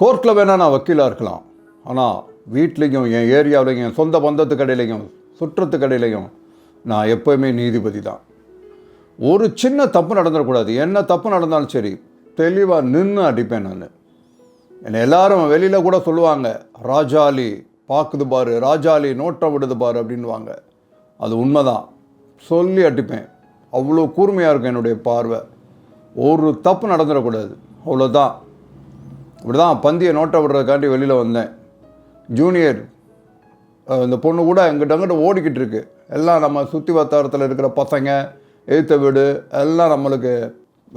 கோர்ட்டில் வேணால் நான் வக்கீலாக இருக்கலாம். ஆனால் வீட்லேயும் என் ஏரியாவிலையும் என் சொந்த பந்தத்து கடையிலையும் சுற்றத்து கடையிலையும் நான் எப்போயுமே நீதிபதி தான். ஒரு சின்ன தப்பு நடந்துடக்கூடாது. என்ன தப்பு நடந்தாலும் சரி தெளிவாக நின்று அடிப்பேன் நான். என்னை எல்லாரும் வெளியில் கூட சொல்லுவாங்க ராஜாலி பார்க்குது பாரு ராஜாலி நோட்டம் விடுது பாரு அப்படின்வாங்க அது உண்மைதான். சொல்லி அடிப்பேன். அவ்வளோ கூர்மையாக இருக்கும் என்னுடைய பார்வை. ஒரு தப்பு நடந்துடக்கூடாது. அவ்வளோதான் இப்படி தான் பந்தியை நோட்டை விடுறதுக்காண்டி வெளியில் வந்தேன். ஜூனியர் இந்த பொண்ணு கூட எங்கிட்ட அங்கிட்ட ஓடிக்கிட்டு இருக்கு. எல்லாம் நம்ம சுற்றி வட்டாரத்தில் இருக்கிற பசங்க எழுத்த வீடு எல்லாம் நம்மளுக்கு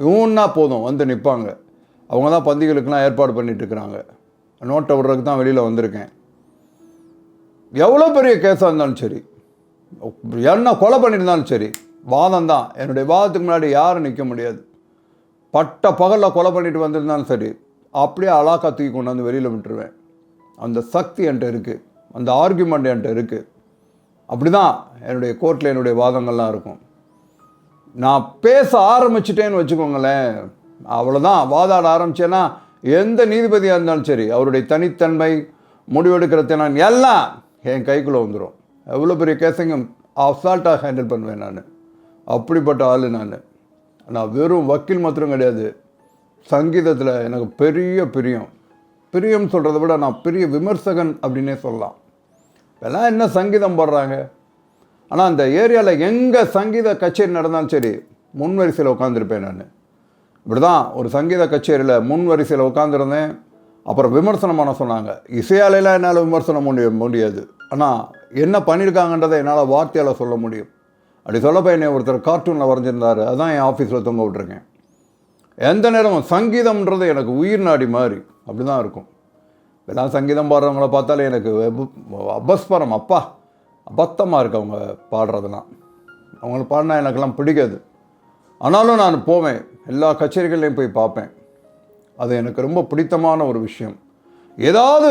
இவன்னா போதும் வந்து நிற்பாங்க அவங்க தான் பந்திகளுக்குலாம் ஏற்பாடு பண்ணிகிட்ருக்குறாங்க நோட்டை விடுறதுக்கு தான் வெளியில் வந்திருக்கேன். எவ்வளோ பெரிய கேஸாக இருந்தாலும் சரி என்ன கொலை பண்ணியிருந்தாலும் சரி வாதம் தான். என்னுடைய வாதத்துக்கு முன்னாடி யாரும் நிற்க முடியாது. பட்ட பகலில் கொலை பண்ணிட்டு வந்திருந்தாலும் சரி அப்படியே அலாக்கா தூக்கி கொண்டாந்து வெளியில் விட்டுருவேன். அந்த சக்தி என்கிட்ட இருக்குது அந்த ஆர்குமெண்ட் என்கிட்ட இருக்குது அப்படி தான் என்னுடைய கோர்ட்டில் என்னுடைய வாதங்கள்லாம் இருக்கும். நான் பேச ஆரம்பிச்சிட்டேன்னு வச்சுக்கோங்களேன். அவ்வளோதான் வாதாட ஆரம்பித்தேன்னா எந்த நீதிபதியாக இருந்தாலும் சரி அவருடைய தனித்தன்மை முடிவெடுக்கிற திறன் எல்லாம் என் கைக்குள்ளே வந்துடும் எவ்வளோ பெரிய கேஸையும் அசால்ட்டாக ஹேண்டில் பண்ணுவேன் நான். அப்படிப்பட்ட ஆள் நான். நான் வெறும் வக்கீல் மாத்திரம் கிடையாது. சங்கீதத்தில் எனக்கு பெரிய பிரியம். பிரியம் சொல்கிறத விட நான் பெரிய விமர்சகன் அப்படின்னே சொல்லலாம். இப்போல்லாம் என்ன சங்கீதம் பாடுறாங்க? ஆனால் அந்த ஏரியாவில் எங்கே சங்கீத கச்சேரி நடந்தாலும் சரி முன் வரிசையில் உட்காந்துருப்பேன் நான். இப்படி தான் ஒரு சங்கீத கச்சேரியில் முன் வரிசையில் உட்காந்துருந்தேன் அப்புறம் விமர்சனம் பண்ண சொன்னாங்க. இசையாலையெல்லாம் என்னால் விமர்சனம் முடிய முடியாது. ஆனால் என்ன பண்ணியிருக்காங்கன்றதை என்னால் வார்த்தையால் சொல்ல முடியும். அப்படி சொல்லப்போ என்னை ஒருத்தர் கார்ட்டூனில் வரைஞ்சிருந்தார். அதான் என் ஆஃபீஸில் தொங்க விட்ருக்கேன் எந்த நேரமும் சங்கீதம்ன்றது எனக்கு உயிர் நாடி மாதிரி. அப்படி தான் இருக்கும். இதெல்லாம் சங்கீதம் பாடுறவங்கள பார்த்தாலே எனக்கு அபஸ்பரம் அப்பா அபத்தமாக இருக்கு அவங்க பாடுறதெல்லாம். அவங்கள பாடினா எனக்கெல்லாம் பிடிக்காது. ஆனாலும் நான் போவேன். எல்லா கச்சேரிகள்லையும் போய் பார்ப்பேன். அது எனக்கு ரொம்ப பிடித்தமான ஒரு விஷயம். ஏதாவது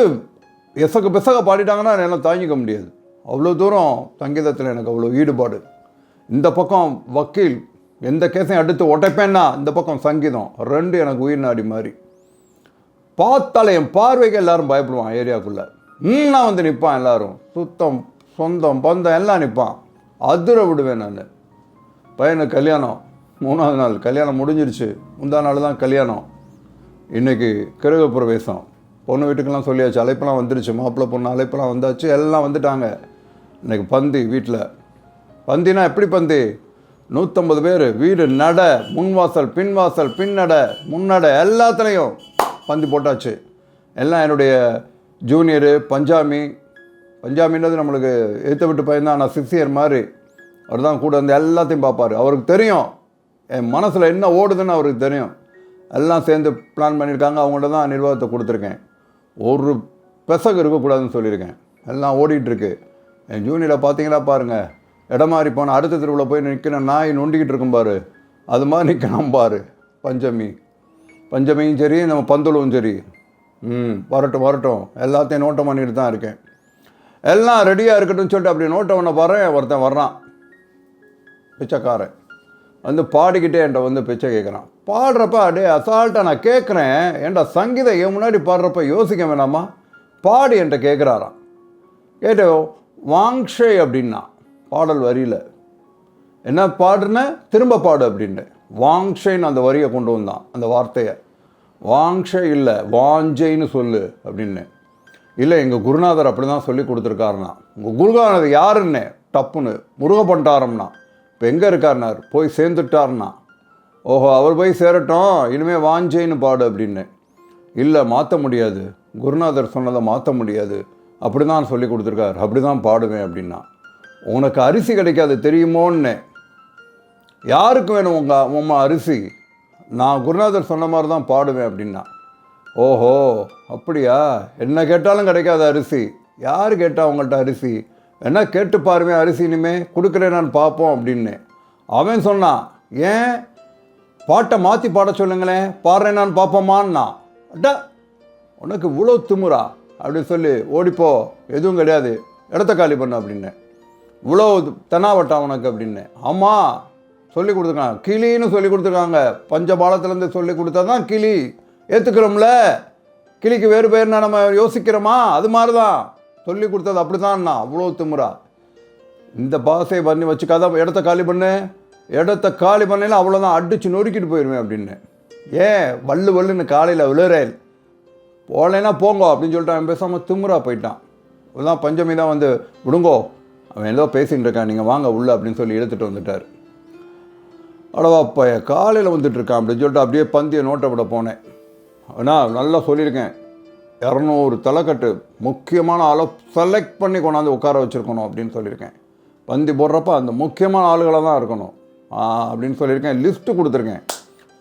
எசக பிசக பாடிட்டாங்கன்னா என்னால் தாங்கிக்க முடியாது. அவ்வளோ தூரம் சங்கீதத்தில் எனக்கு அவ்வளோ ஈடுபாடு. இந்த பக்கம் வக்கீல் எந்த கேஸையும் அடுத்து உடைப்பேன்னா இந்த பக்கம் சங்கீதம். ரெண்டு எனக்கு உயிர் நாடி மாதிரி பார்த்தாலே என் பார்வைக்கு எல்லாரும் பயப்படுவான் ஏரியாக்குள்ளே. நான் வந்து நிற்பான் எல்லாரும். சுத்தம் சொந்தம் பந்தம் எல்லாம் நிற்பான் அதிர விடுவேன் நான். பையனுக்கு கல்யாணம். மூணாவது நாள் கல்யாணம் முடிஞ்சிருச்சு. முந்தா நாள் தான் கல்யாணம். இன்றைக்கி கிரக பிரவேசம். பொண்ணு வீட்டுக்கெல்லாம் சொல்லியாச்சு அழைப்பெல்லாம் வந்துருச்சு. மாப்பிள்ளை பொண்ணு அழைப்பெல்லாம் வந்தாச்சு. எல்லாம் வந்துட்டாங்க. இன்னைக்கு பந்தி வீட்டில் பந்தினா எப்படி பந்தி? நூற்றம்பது பேர் வீடு நட முன்வாசல் பின்வாசல் பின்னட முன்னட எல்லாத்துலேயும் பந்து போட்டாச்சு. எல்லாம் என்னுடைய ஜூனியரு பஞ்சாமி. பஞ்சாமின்றது நம்மளுக்கு எடுத்து விட்டு பையன்தான் ஆனால் சிக்ஸ் சிக்ஸியர் மாதிரி. அவர் தான் கூட வந்து எல்லாத்தையும் பார்ப்பார். அவருக்கு தெரியும். என் மனசில் என்ன ஓடுதுன்னு அவருக்கு தெரியும். எல்லாம் சேர்ந்து பிளான் பண்ணியிருக்காங்க. அவங்கள்ட்ட தான் நிர்வாகத்தை கொடுத்துருக்கேன். ஒரு பெசகு இருக்கக்கூடாதுன்னு சொல்லியிருக்கேன். எல்லாம் ஓடிட்டுருக்கு என் ஜூனியரை பார்த்தீங்களா பாருங்கள் இடமாறி மாறி போன அடுத்த தெருவில் போய் நிற்கிற நாய் நொண்டிக்கிட்டு இருக்கும் பாரு. அது மாதிரி நிற்கணும் பாரு பஞ்சமி. பஞ்சமியும் சரி நம்ம பந்துலும் சரி. ம் வரட்டும் வரட்டும். எல்லாத்தையும் நோட்டம் பண்ணிட்டு தான் இருக்கேன். எல்லாம் ரெடியாக இருக்கட்டும்னு சொல்லிட்டு அப்படி நோட்டம் பண்ண பாரு ஒருத்தன் வர்றான். பிச்சைக்காரன். வந்து பாடிக்கிட்டே என்கிட்ட வந்து பிச்சை கேட்குறான். பாடுறப்ப அப்படியே அசால்ட்டாக நான் கேட்குறேன். என்ட சங்கீதம் என் முன்னாடி பாடுறப்ப யோசிக்க வேணாமா? பாடி என்கிட்ட கேட்குறாராம். கேட்டு வாங்ஷே அப்படின்னா. பாடல் வரியில். என்ன பாடுன? திரும்ப பாடு அப்படின்னு வாங்ஷைன்னு அந்த வரியை கொண்டு வந்தான் அந்த வார்த்தையை. வாங்ஷை இல்லை வாஞ்சைன்னு சொல்லு அப்படின்னு. இல்லை எங்கள் குருநாதர் அப்படி தான் சொல்லி கொடுத்துருக்காருண்ணா உங்கள் குருநாதர் யாருன்னு டப்புன்னு. முருகப்பண்டாரம்னா. இப்போ எங்கே இருக்காருனார் போய் சேர்ந்துட்டாருண்ணா ஓஹோ அவர் போய் சேரட்டும் இனிமேல் வாஞ்சைன்னு பாடு அப்படின்னு. இல்லை மாற்ற முடியாது. குருநாதர் சொன்னதை மாற்ற முடியாது. அப்படி தான் சொல்லி கொடுத்துருக்காரு. அப்படி தான் பாடுவேன் அப்படின்னா. உனக்கு அரிசி கிடைக்காது தெரியுமோன்னு. யாருக்கு வேணும் உங்கள் உம்மா அரிசி? நான் குருநாதர் சொன்ன மாதிரி தான் பாடுவேன் அப்படின்னா. ஓஹோ அப்படியா? என்ன கேட்டாலும் கிடைக்காது அரிசி. யார் கேட்டால் உங்கள்கிட்ட அரிசி? என்ன கேட்டு பாருமே அரிசி இனிமே கொடுக்குறேன் நான் பார்ப்போம் அப்படின்னு. அவன் சொன்னான் ஏன்? பாட்டை மாற்றி பாட சொல்லுங்களேன். பாடுறேன் நான் பார்ப்போமான்னா அட்டா உனக்கு இவ்வளோ திமுறா? அப்படின்னு சொல்லி ஓடிப்போ எதுவும் கிடையாது. இடத்த காலி பண்ண அப்படின்னு. இவ்வளோ தென்னாவட்டம் உனக்கு அப்படின்னு. ஆமாம் சொல்லி கொடுத்துருக்காங்க. கிளின்னு சொல்லி கொடுத்துருக்காங்க. பஞ்சபாலத்துலேருந்து சொல்லி கொடுத்தா தான் கிளி. ஏற்றுக்கிறோம்ல கிளிக்கு வேறு பேர்னா நம்ம யோசிக்கிறோமா? அது மாதிரி தான் சொல்லி கொடுத்தது அப்படி தான் அவ்வளோ திமுறா இந்த பாசையை பண்ணி வச்சுக்காத இடத்த காலி பண்ணு. இடத்த காலி பண்ணல அவ்வளோதான் அடிச்சு நொறுக்கிட்டு போயிடுவேன் அப்படின்னு. ஏன்? வள்ளு வள்ளுன்னு காலையில் விழுறேன். போகலைன்னா போங்கோ அப்படின்னு சொல்லிட்டு அவன் பேசாமல் திமுறா போயிட்டான். இப்போதான் பஞ்சமி தான் வந்து விடுங்கோ. அவன் ஏதோ பேசிகிட்டு இருக்கான் நீங்கள் வாங்க உள்ள அப்படின்னு சொல்லி எடுத்துகிட்டு வந்துட்டார். அடவா பைய காலையில் வந்துட்டு இருக்கான் அப்படின்னு சொல்லிட்டு அப்படியே பந்தியை நோட்டை விட போனேன். ஆனால் நல்லா சொல்லியிருக்கேன். இரநூறு தலைக்கட்டு முக்கியமான ஆளை செலக்ட் பண்ணி கொண்டாந்து உட்கார வச்சுருக்கணும் அப்படின்னு சொல்லியிருக்கேன். பந்தி போடுறப்ப அந்த முக்கியமான ஆளுகளை தான் இருக்கணும். அப்படின்னு சொல்லியிருக்கேன். லிஸ்ட்டு கொடுத்துருக்கேன்.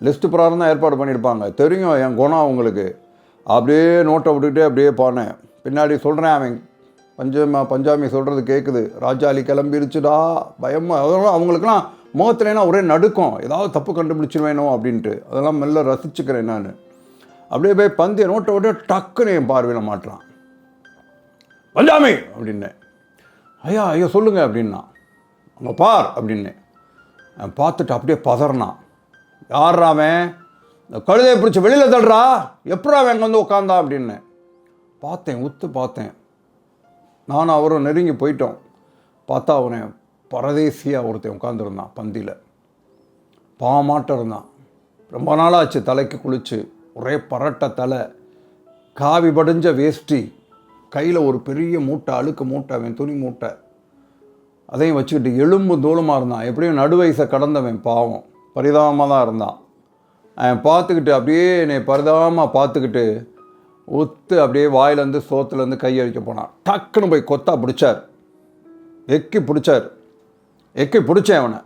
லிஸ்ட்டு பிரகாரம் தான் ஏற்பாடு பண்ணியிருப்பாங்க. தெரியும் என் குணம் அவங்களுக்கு. அப்படியே நோட்டை விட்டுக்கிட்டே அப்படியே போனேன். பின்னாடி சொல்கிறேன் அவன் பஞ்சமா பஞ்சாமி சொல்கிறது கேட்குது ராஜாளி கிளம்பிருச்சுடா பயமாக அதெல்லாம் அவங்களுக்குலாம் முகத்துலனா ஒரே நடுக்கம். ஏதாவது தப்பு கண்டுபிடிச்சிருவேனோ அப்படின்ட்டு. அதெல்லாம் மெல்ல ரசிச்சுக்கிறேன் நான். அப்படியே போய் பந்திய நோட்டை விட்டு டக்குன்னு என் பார்வையில் மாட்டுறான். பஞ்சாமி! அப்படின்னேன். ஐயா ஐயா சொல்லுங்கள் அப்படின்னா. அங்கே பார் அப்படின்னேன். பார்த்துட்டு அப்படியே பதறினான் யார்ராவன் இந்த கழுதையை பிடிச்சி வெளியில் தள்ளுறா. எப்படா அவன் அங்கே வந்து உட்காந்தா அப்படின்னேன். பார்த்தேன் உத்து பார்த்தேன். நானும் அவரும் நெருங்கி போயிட்டோம். பார்த்தா அவனை பரதேசியாக ஒருத்தன் உட்காந்துருந்தான் பந்தியில். பாமாட்டம் இருந்தான். ரொம்ப நாளாச்சு தலைக்கு குளிச்சு ஒரே பரட்ட தலை காவி படிஞ்ச வேஷ்டி கையில் ஒரு பெரிய மூட்டை அழுக்கு மூட்டை அவன் துணி மூட்டை. அதையும் வச்சுக்கிட்டு எலும்பு தூளமாக இருந்தான். எப்படியும் நடுவயசை கடந்தவன் பாவம். பரிதாபமாக தான் இருந்தான். அவன் பார்த்துக்கிட்டு அப்படியே என்னை பரிதாபமாக பார்த்துக்கிட்டு ஒத்து அப்படியே வாயிலேருந்து சோத்துலேருந்து கை அழிக்க போனான். டக்குன்னு போய் கொத்தா பிடிச்சார். எக்கி பிடிச்சார். எக்கி பிடிச்சேன் அவனை.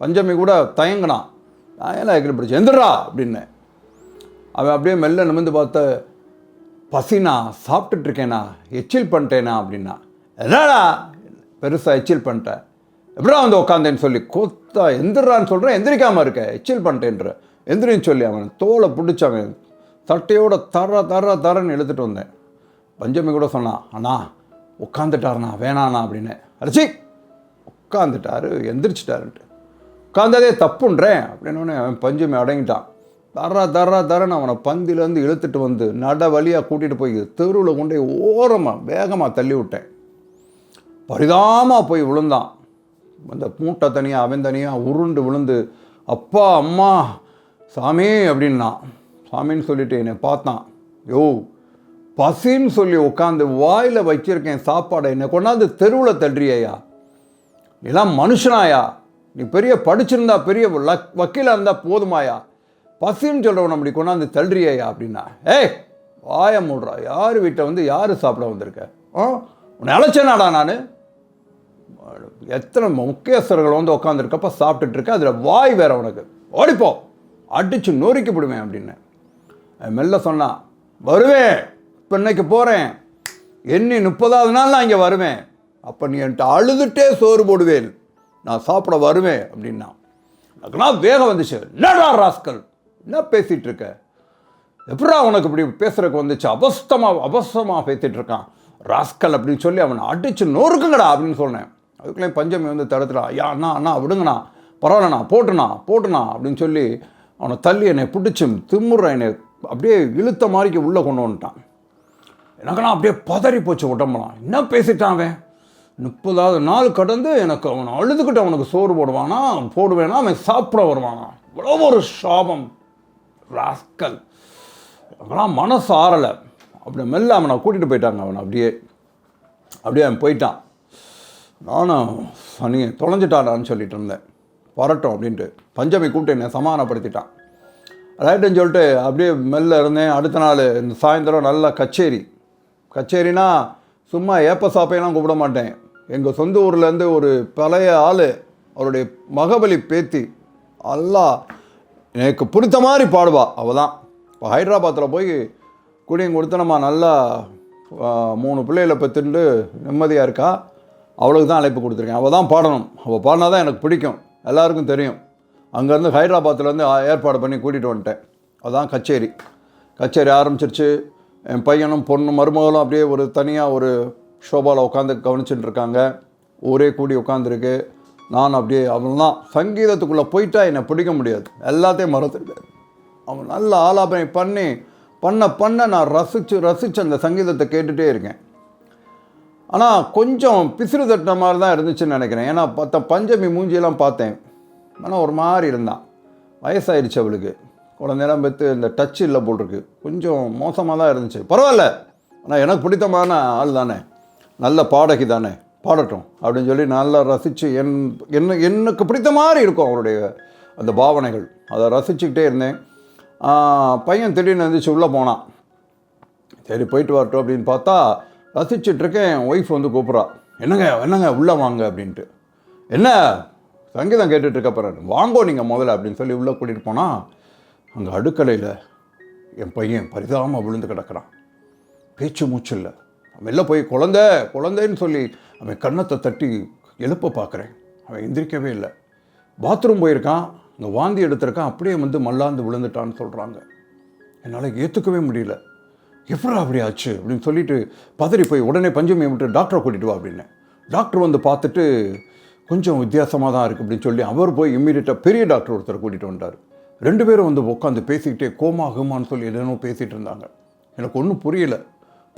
பஞ்சமி கூட தயங்கினான். நான் ஏன் எக்கி பிடிச்சேன்? எந்திரா அப்படின்னேன் அவன் அப்படியே மெல்ல நிமிர்ந்து பார்த்த பசினா சாப்பிட்டுட்ருக்கேனா எச்சில் பண்ணிட்டேனா? அப்படின்னா என்னடா? பெருசாக எச்சில் பண்ணிட்டேன் எப்படா வந்து உட்காந்தேன்னு சொல்லி கொத்தா எந்திரான்னு சொல்கிறேன் எந்திரிக்காமல் இருக்க. எச்சில் பண்ணிட்டேன்ற. எந்திரின்னு சொல்லி அவன் தோலை பிடிச்சவன் சட்டையோட தர தர தரன்னு இழுத்துட்டு வந்தேன். பஞ்சமி கூட சொன்னான் அண்ணா உட்காந்துட்டாருண்ணா வேணாண்ணா அப்படின்னு. அரிசி! உட்காந்துட்டாரு எந்திரிச்சிட்டாருன்ட்டு. உட்காந்ததே தப்புன்றேன் அப்படின்னு அவன் பஞ்சமி அடங்கிட்டான். தர தர தரன்னு அவனை பந்திலேருந்து இழுத்துட்டு வந்து நட வழியாக கூட்டிகிட்டு போய் தெருவில் கொண்டு போய் ஓரமாக வேகமாக தள்ளி விட்டேன். பரிதாமாக போய் விழுந்தான். அந்த மூட்டை தனியாக அவன் தனியாக உருண்டு விழுந்து அப்பா அம்மா சாமி அப்படின்னான். சாமின்னு சொல்லிட்டு என்னை பார்த்தான். யோ பசின்னு சொல்லி உட்காந்து வாயில் வச்சிருக்கேன் சாப்பாடை. என்னை கொண்டாந்து தெருவில் தள்ளுறியா நீலாம் மனுஷனாயா? நீ பெரிய படிச்சிருந்தா பெரிய லக் வக்கீலாக இருந்தால் போதுமாயா? பசின்னு சொல்கிறவன் அப்படி கொண்டாந்து தள்ளுறியா அப்படின்னா? ஏய் வாய மூடுறா. யார் வீட்டை வந்து யார் சாப்பிட வந்திருக்க? ஆ உன்னை அழைச்சேனாடா நான்? எத்தனை முக்கியஸ்தர்கள் வந்து உட்காந்துருக்கப்ப சாப்பிட்டுட்டு இருக்க? அதில் வாய் வேற உனக்கு. ஓடிப்போ. அடிச்சு நொறுக்கி விடுவேன் அப்படின்னு மெல்ல சொன்னான் வருவேன் இப்போ இன்னைக்கு போகிறேன் எண்ணி முப்பதாவது நாள் நான் இங்கே வருவேன். அப்போ நீ என்கிட்ட அழுதுட்டே சோறு போடுவேன். நான் சாப்பிட வருவேன் அப்படின்னா எனக்குலாம் வேகம் வந்துச்சு. என்னடா ராஸ்கல்? என்ன பேசிகிட்டு இருக்க? எப்படா உனக்கு இப்படி பேசுகிறக்கு வந்துச்சு? அபஸ்தமாக அபஸ்தமாக பேசிட்டு இருக்கான். ராஸ்கல் அப்படின்னு சொல்லி அவனை அடிச்சு நொறுக்குங்கடா அப்படின்னு சொன்னேன். அதுக்குள்ளே பஞ்சமி வந்து தடுத்துடா ஐயா அண்ணா அண்ணா விடுங்கண்ணா. பரவாயில்லண்ணா போட்டுண்ணா போட்டுண்ணா அப்படின்னு சொல்லி அவனை தள்ளி என்னை பிடிச்சி திமுற என்னை அப்படியே இழுத்த மாதிரிக்கு உள்ளே கொண்டு வந்துட்டான். எனக்குன்னா அப்படியே பதறி போச்சு உடம்புலாம் என்ன பேசிட்டான் அவன்? முப்பதாவது நாள் கடந்து எனக்கு அவனை அழுதுகிட்டு அவனுக்கு சோறு போடுவானா போடுவேனா அவன் சாப்பிட வருவானா. இவ்வளோ ஒரு சாபம். ராஸ்கல். அவெல்லாம் மனசு ஆறலை. அப்படி மெல்ல அவனை கூட்டிகிட்டு போயிட்டாங்க அவனை. அப்படியே அப்படியே அவன் போயிட்டான். நானும் சனி தொலைஞ்சிட்டாடான்னு சொல்லிட்டு இருந்தேன். வரட்டும் அப்படின்ட்டு பஞ்சமி கூப்பிட்டு என்னை சமாதானப்படுத்திட்டான். ரைட்டுன்னு சொல்லிட்டு அப்படியே மெல்ல இருந்தேன். அடுத்த நாள் இந்த சாயந்தரம் நல்லா கச்சேரி. கச்சேரினா சும்மா ஏப்ப சாப்பையெல்லாம் கூப்பிட மாட்டேன். எங்கள் சொந்த ஊர்லேருந்து ஒரு பழைய ஆள் அவருடைய மகபலி பேத்தி அல்லா எனக்கு பிடித்த மாதிரி பாடுவா அவள் தான் இப்போ ஹைதராபாத்தில் போய் குடியும் கொடுத்து நம்ம நல்லா மூணு பிள்ளைகளை பற்றிட்டு நிம்மதியாக இருக்கா? அவளுக்கு தான் அழைப்பு கொடுத்துருக்கேன். அவள் தான் பாடணும். அவள் பாடினா தான் எனக்கு பிடிக்கும். எல்லாருக்கும் தெரியும். அங்கேருந்து ஹைதராபாத்துலேருந்து ஏற்பாடு பண்ணி கூட்டிகிட்டு வந்துட்டேன். அதுதான் கச்சேரி. கச்சேரி ஆரம்பிச்சிருச்சு. என் பையனும் பொண்ணும் மருமகளும் அப்படியே ஒரு தனியாக ஒரு ஷோபாவில் உட்காந்து கவனிச்சுட்டு இருக்காங்க. ஊரே கூடி உட்காந்துருக்கு. நான் அப்படியே அவன் தான் சங்கீதத்துக்குள்ளே போயிட்டா என்னை பிடிக்க முடியாது. எல்லாத்தையும் மறந்துருக்காரு. அவன் நல்ல ஆலாபனை பண்ணி பண்ண பண்ண நான் ரசித்து ரசித்து அந்த சங்கீதத்தை கேட்டுகிட்டே இருக்கேன். ஆனால் கொஞ்சம் பிசிறு தட்டின மாதிரி தான் இருந்துச்சுன்னு நினைக்கிறேன். ஏன்னா பத்த பஞ்சமி மூஞ்சியெல்லாம் பார்த்தேன். ஆனால் ஒரு மாதிரி இருந்தான். வயசாயிருச்சு அவளுக்கு. குழந்தையெல்லாம் பெற்று இந்த டச் இல்லை போல் கொஞ்சம் மோசமாக தான் இருந்துச்சு. பரவாயில்ல. ஆனால் எனக்கு பிடித்தமான ஆள் தானே. நல்ல பாடகி தானே. பாடட்டும் அப்படின்னு சொல்லி நல்லா ரசித்து என் என்ன எனக்கு பிடித்த மாதிரி இருக்கும் அவருடைய அந்த பாவனைகள். அதை ரசிச்சுக்கிட்டே இருந்தேன். பையன் திடீர்னு எழுந்திரிச்சு உள்ளே போனான். சரி போயிட்டு வரட்டும் அப்படின்னு பார்த்தா ரசிச்சுட்ருக்கேன் என் ஒய்ஃப் வந்து கூப்பிட்றா. என்னங்க என்னங்க உள்ளே வாங்க அப்படின்ட்டு. என்ன? சங்கீதம் கேட்டுட்டு இருக்க போகிறாரு வாங்கோ நீங்கள் முதல்ல அப்படின்னு சொல்லி உள்ளே கூட்டிகிட்டு போனால் அங்கே அடுக்கலையில் என் பையன் பரிதாபமாக விழுந்து கிடக்குறான். பேச்சு மூச்சு இல்லை. வெளில போய் குழந்த குழந்தைன்னு சொல்லி அவன் கன்னத்தை தட்டி எழுப்ப பார்க்குறேன் அவன் எந்திரிக்கவே இல்லை. பாத்ரூம் போயிருக்கான். அங்கே வாந்தி எடுத்திருக்கான். அப்படியே வந்து மல்லாந்து விழுந்துட்டான்னு சொல்கிறாங்க என்னால் ஏற்றுக்கவே முடியல. எப்படா அப்படி ஆச்சு? அப்படின்னு சொல்லிட்டு பதறி போய் உடனே பஞ்சமியை விட்டு டாக்டரை கூட்டிகிட்டு வா அப்படின்னு. டாக்டர் வந்து பார்த்துட்டு கொஞ்சம் வித்தியாசமாக தான் இருக்குது அப்படின்னு சொல்லி அவர் போய் இம்மீடியட்டாக பெரிய டாக்டர் ஒருத்தர் கூட்டிகிட்டு வந்தார் ரெண்டு பேரும் வந்து உட்காந்து பேசிக்கிட்டே கோமா குமான்னு சொல்லி எதனோ பேசிகிட்டு இருந்தாங்க. எனக்கு ஒன்றும் புரியல.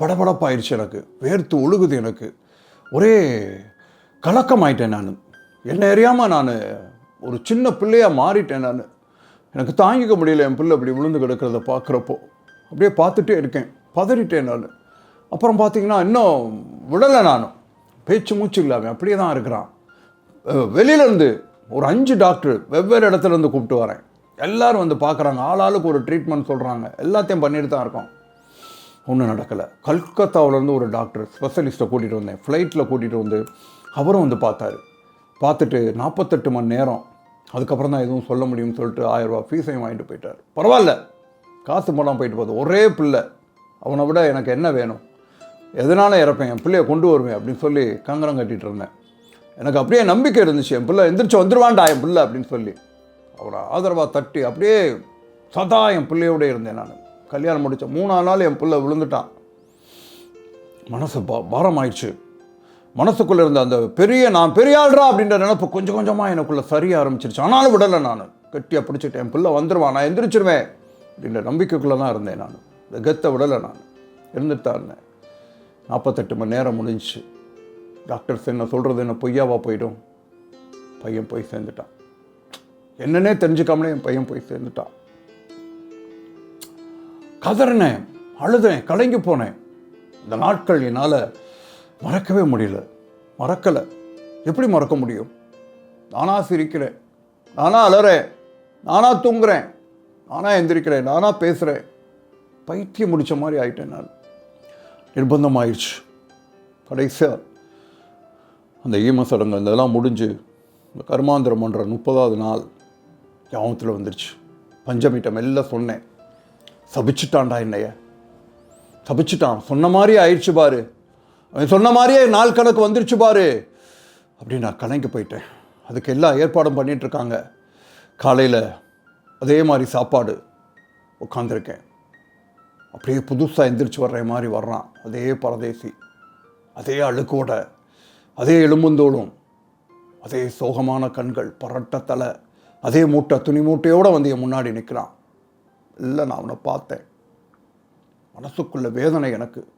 படபடப்பாயிடுச்சு எனக்கு. வேர்த்து ஒழுகுது எனக்கு. ஒரே கலக்கமாயிட்டேன் நான். என்ன அறியாமல் நான் ஒரு சின்ன பிள்ளையாக மாறிட்டேன் நான். எனக்கு தாங்கிக்க முடியல என் பிள்ளை அப்படி விழுந்து கிடக்கிறத பார்க்குறப்போ. அப்படியே பார்த்துட்டே இருக்கேன். பதறிட்டேன் நான். அப்புறம் பார்த்தீங்கன்னா இன்னும் விடலை நானும் பேச்சு மூச்சு இல்லாமல் அப்படியே தான் இருக்கிறான். வெளியிலேருந்து ஒரு அஞ்சு டாக்டர் வெவ்வேறு இடத்துலேருந்து கூப்பிட்டு வரேன். எல்லோரும் வந்து பார்க்குறாங்க. ஆளாளுக்கு ஒரு ட்ரீட்மெண்ட் சொல்கிறாங்க எல்லாத்தையும் பண்ணிட்டு தான் இருக்கோம். ஒன்றும் நடக்கலை. கல்கத்தாவிலேருந்து ஒரு டாக்டர் ஸ்பெஷலிஸ்ட்டை கூட்டிகிட்டு வந்தேன். ஃப்ளைட்டில் கூட்டிகிட்டு வந்து அவரும் வந்து பார்த்தாரு. பார்த்துட்டு நாற்பத்தெட்டு மணி நேரம். அதுக்கப்புறம் தான் எதுவும் சொல்ல முடியும்னு சொல்லிட்டு ஆயிரரூபா ஃபீஸையும் வாங்கிட்டு போயிட்டார். பரவாயில்ல. காசு போனால் போயிட்டு போகுது. ஒரே பிள்ளை. அவனை விட எனக்கு என்ன வேணும்? எதனால் இறப்பேன்? என் பிள்ளைய கொண்டு வருவேன் அப்படின்னு சொல்லி கங்கரம் கட்டிகிட்டு இருந்தேன். எனக்கு அப்படியே நம்பிக்கை இருந்துச்சு. என் பிள்ளை எந்திரிச்சு வந்துருவான்டா என் பிள்ளை அப்படின்னு சொல்லி. அவரை ஆதரவாக தட்டி அப்படியே சதா என் பிள்ளையோடு இருந்தேன் நான். கல்யாணம் முடித்தேன் மூணாவது நாள் என் பிள்ளை விழுந்துட்டான். மனசு பா பாரம் ஆயிடுச்சு மனசுக்குள்ளே இருந்த அந்த பெரிய நான் பெரிய ஆள்றா அப்படின்ற நினப்பு கொஞ்சம் கொஞ்சமாக எனக்குள்ளே சரிய ஆரம்பிச்சிருச்சு. ஆனாலும் விடலை நான். கட்டியாக பிடிச்சிட்டேன் என் பிள்ளை வந்துடுவான் நான் எந்திரிச்சிருவேன் அப்படின்ற நம்பிக்கைக்குள்ளே தான் இருந்தேன் நான். இந்த கெத்தை விடலை நான். இருந்துட்டு தான் இருந்தேன். நாற்பத்தெட்டு மணி நேரம் முடிஞ்சிச்சு. டாக்டர்ஸ் என்ன சொல்கிறது என்ன பொய்யாவா போயிடும். பையன் போய் சேர்ந்துட்டான். என்னன்னே தெரிஞ்சுக்காமலே என் பையன் போய் சேர்ந்துட்டான். கதறினேன் அழுதேன் கலங்கி போனேன். இந்த நாட்கள் என்னால் மறக்கவே முடியல. மறக்கலை. எப்படி மறக்க முடியும்? நானாக சிரிக்கிறேன். நானா அலறேன். நானாக தூங்குறேன். நானாக எந்திரிக்கிறேன். நானாக பேசுகிறேன் பைத்தியம் முடிச்ச மாதிரி ஆயிட்டேன் நான். நிர்பந்தம் ஆயிடுச்சு கடைசியாக அந்த ஈம சடங்கு இதெல்லாம் முடிஞ்சு இந்த கர்மாந்திரம் பண்ணுற முப்பதாவது நாள் ஞாபகத்தில் வந்துருச்சு. பஞ்சமிட்ட மெல்ல சொன்னேன். சபிச்சுட்டான்டா என்னைய. சபிச்சுட்டான். சொன்ன மாதிரியே ஆயிடுச்சு பாரு. அவன் சொன்ன மாதிரியே நாள் கணக்கு வந்துருச்சு பாரு. அப்படின்னு நான் கலங்கி போயிட்டேன். அதுக்கு எல்லா ஏற்பாடும் பண்ணிகிட்ருக்காங்க காலையில் அதே மாதிரி சாப்பாடு உட்காந்துருக்கேன் அப்படியே புதுசாக எந்திரிச்சு வர்ற மாதிரி வர்றான். அதே பரதேசி. அதே அழுக்கோட அதே எலும்புந்தோளும் அதே சோகமான கண்கள் பரட்ட தலை அதே மூட்டை துணி மூட்டையோடு வந்து என் முன்னாடி நிற்கிறான் இல்லை நான் அவனை பார்த்தேன். மனசுக்குள்ள வேதனை எனக்கு.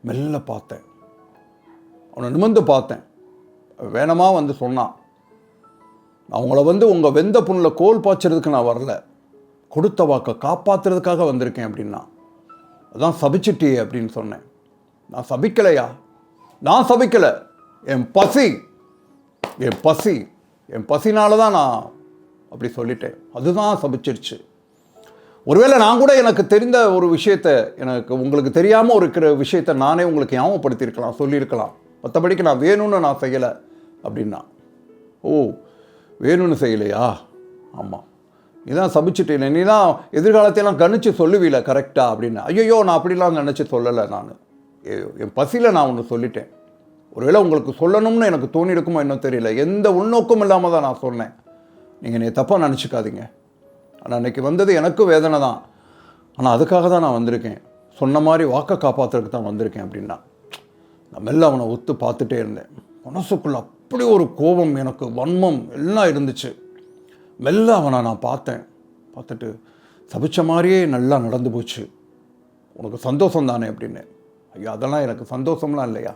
மெல்ல பார்த்தேன். அவனை நிமிர்ந்து பார்த்தேன். வேணமாக வேணமா வந்து சொன்னான். நான் உங்களை வந்து உங்கள் வெந்த புண்ணில் கோல் பாய்ச்சறதுக்கு நான் வரல. கொடுத்த வாக்கை காப்பாற்றுறதுக்காக வந்திருக்கேன் அப்படின்னா அதான் சபிச்சிட்டியே அப்படின்னு சொன்னேன். நான் சபிக்கலையா? நான் சபிக்கலை. என் பசி என் பசி என் பசினால தான் நான் அப்படி சொல்லிட்டேன். அதுதான் சபிச்சிருச்சு. ஒருவேளை நான் கூட எனக்கு தெரிந்த ஒரு விஷயத்த எனக்கு உங்களுக்கு தெரியாமல் இருக்கிற விஷயத்த நானே உங்களுக்கு ஞாபகப்படுத்தியிருக்கலாம் சொல்லியிருக்கலாம். மற்றபடிக்கு நான் வேணும்னு நான் செய்யலை அப்படின்னா. ஓ வேணும்னு செய்யலையா? ஆமாம் நீ தான் சபிச்சுட்டேன் நீ தான் எதிர்காலத்தையெல்லாம் கணிச்சு சொல்லுவீல கரெக்டாக அப்படின்னு. ஐயோ நான் அப்படிலாம் நினச்சி சொல்லலை நான். என் பசியில் நான் ஒன்று சொல்லிட்டேன். ஒருவேளை உங்களுக்கு சொல்லணும்னு எனக்கு தோணியிருக்குமோ இன்னும் தெரியல. எந்த உள்நோக்கம் இல்லாமல் தான் நான் சொன்னேன். நீங்கள் நீ தப்பாக நினச்சிக்காதீங்க. ஆனால் அன்றைக்கி வந்தது எனக்கும் வேதனை தான். ஆனால் அதுக்காக தான் நான் வந்திருக்கேன். சொன்ன மாதிரி வாக்கை காப்பாற்றுறதுக்கு தான் வந்திருக்கேன் அப்படின்னா நான் மெல்ல அவனை ஒத்து பார்த்துட்டே இருந்தேன். மனசுக்குள்ள அப்படி ஒரு கோபம் எனக்கு வன்மம் எல்லாம் இருந்துச்சு. மெல்ல அவனை நான் பார்த்தேன். பார்த்துட்டு சபிச்ச மாதிரியே நல்லா நடந்து போச்சு. உனக்கு சந்தோஷம் தானே? அப்படின்னு ஐயா அதெல்லாம் எனக்கு சந்தோஷம்லாம் இல்லையா?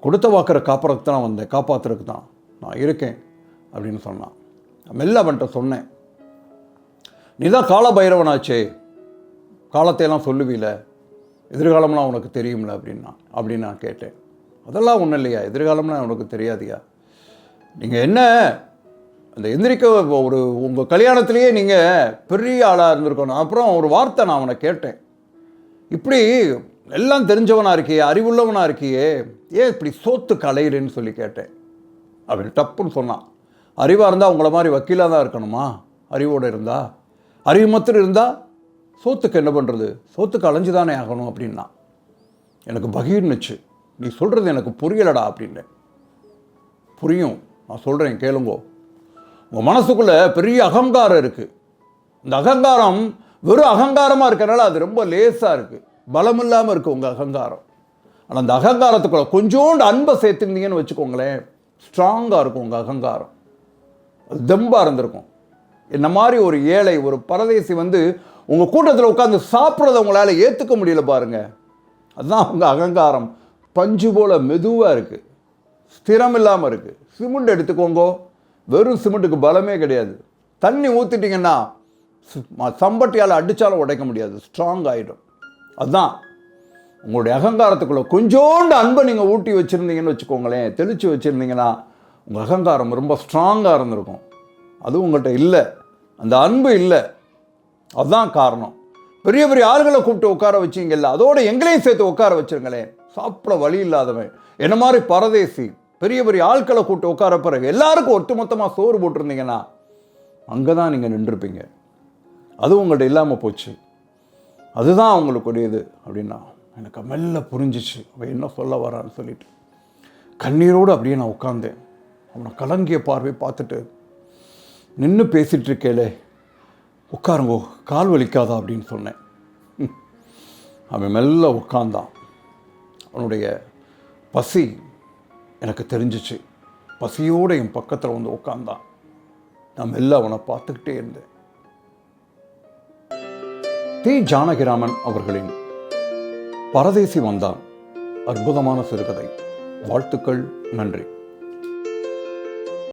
கொடுத்த வாக்கரை காப்பாறதுக்கு தான் வந்தேன். காப்பாற்றுறதுக்கு தான். நான் இருக்கேன் அப்படின்னு சொன்னான். மெல்ல அவன்கிட்ட சொன்னேன். நீ தான் கால பைரவனாச்சே காலத்தையெல்லாம் சொல்லுவீல. எதிர்காலம்லாம் உனக்கு தெரியும்ல அப்படின்னா அப்படின்னு நான் கேட்டேன். அதெல்லாம் ஒன்றும் இல்லையா? எதிர்காலம்லாம் உனக்கு தெரியாதியா? நீங்கள் என்ன? அந்த எந்திரிக்க ஒரு உங்கள் கல்யாணத்துலேயே நீங்கள் பெரிய ஆளாக இருந்திருக்கணும். அப்புறம் ஒரு வார்த்தை நான் அவனை கேட்டேன். இப்படி எல்லாம் தெரிஞ்சவனாக இருக்கியே அறிவுள்ளவனாக இருக்கியே ஏன் இப்படி சோத்து கலையிறேன்னு சொல்லி கேட்டேன். அப்படின்னு டப்புன்னு சொன்னான் அறிவாக இருந்தால் உங்களை மாதிரி வக்கீலாக தான் இருக்கணுமா? அறிவோடு இருந்தா? அறிவு மாத்திரம் இருந்தால் சோத்துக்கு என்ன பண்ணுறது சோத்துக்கு அலைஞ்சு தானே ஆகணும் அப்படின்னா எனக்கு பகீர்னுச்சு நீ சொல்கிறது எனக்கு புரியலடா அப்படின்னேன். புரியும் நான் சொல்கிறேன் கேளுங்கோ. உங்கள் மனசுக்குள்ளே பெரிய அகங்காரம் இருக்குது இந்த அகங்காரம் வெறும் அகங்காரமாக இருக்கிறனால அது ரொம்ப லேசாக இருக்குது பலம் இல்லாமல் இருக்குது உங்கள் அகங்காரம். ஆனால் அந்த அகங்காரத்துக்குள்ள கொஞ்சோண்டு அன்பை சேர்த்துருந்தீங்கன்னு வச்சுக்கோங்களேன் ஸ்ட்ராங்காக இருக்கும் உங்கள் அகங்காரம். அது தெம்பாக இருந்திருக்கும். என்ன மாதிரி ஒரு ஏழை ஒரு பரதேசி வந்து உங்கள் கூட்டத்தில் உட்காந்து சாப்பிட்றத உங்களால் ஏற்றுக்க முடியல பாருங்கள் அதுதான் உங்கள் அகங்காரம். பஞ்சு போல் மெதுவாக இருக்குது ஸ்திரம் இல்லாமல் இருக்குது சிமெண்ட் எடுத்துக்கோங்க. வெறும் சிமெண்ட்டுக்கு பலமே கிடையாது. தண்ணி ஊற்றிட்டிங்கன்னா சம்பட்டியால் அடித்தாலும் உடைக்க முடியாது. ஸ்ட்ராங் ஆகிடும் அதுதான் உங்களுடைய அகங்காரத்துக்குள்ளே கொஞ்சோண்டு அன்பை நீங்கள் ஊட்டி வச்சுருந்தீங்கன்னு வச்சுக்கோங்களேன் தெளித்து வச்சுருந்தீங்கன்னா உங்கள் அகங்காரம் ரொம்ப ஸ்ட்ராங்காக இருந்திருக்கும். அதுவும் உங்கள்கிட்ட இல்லை. அந்த அன்பு இல்லை. அதுதான் காரணம். பெரிய பெரிய ஆளுகளை கூப்பிட்டு உட்கார வச்சிங்கல்ல அதோட எங்களையும் சேர்த்து உட்கார வச்சிருங்களேன். சாப்பிட வழி இல்லாதவன். என்ன மாதிரி பரதேசி. பெரிய பெரிய ஆட்களை கூப்பிட்டு உட்கார பிறகு எல்லாருக்கும் ஒட்டுமொத்தமாக சோறு போட்டிருந்தீங்கன்னா அங்கே தான் நீங்கள் நின்றுருப்பீங்க அது உங்கள்கிட்ட இல்லாமல் போச்சு. அதுதான் அவங்களுக்குடையது அப்படின்னா எனக்கு மெல்ல புரிஞ்சிச்சு. அவன் என்ன சொல்ல வரான்னு சொல்லிட்டு கண்ணீரோடு அப்படியே நான் உட்காந்தேன் அவனை கலங்கிய பார்வை பார்த்துட்டு நின்று பேசிகிட்டு இருக்கேலே உட்காருங்கோ கால் வலிக்காதா? அப்படின்னு சொன்னேன். ம். அவன் மெல்ல உட்கார்ந்தான். அவனுடைய பசி எனக்கு தெரிஞ்சிச்சு. பசியோடு என் பக்கத்தில் வந்து உட்காந்தான் நான் மெல்ல அவனை பார்த்துக்கிட்டே இருந்தேன். தி ஜானகிராமன் அவர்களின் பரதேசி வந்தான். அற்புதமான சிறுகதை. வாழ்த்துக்கள். நன்றி.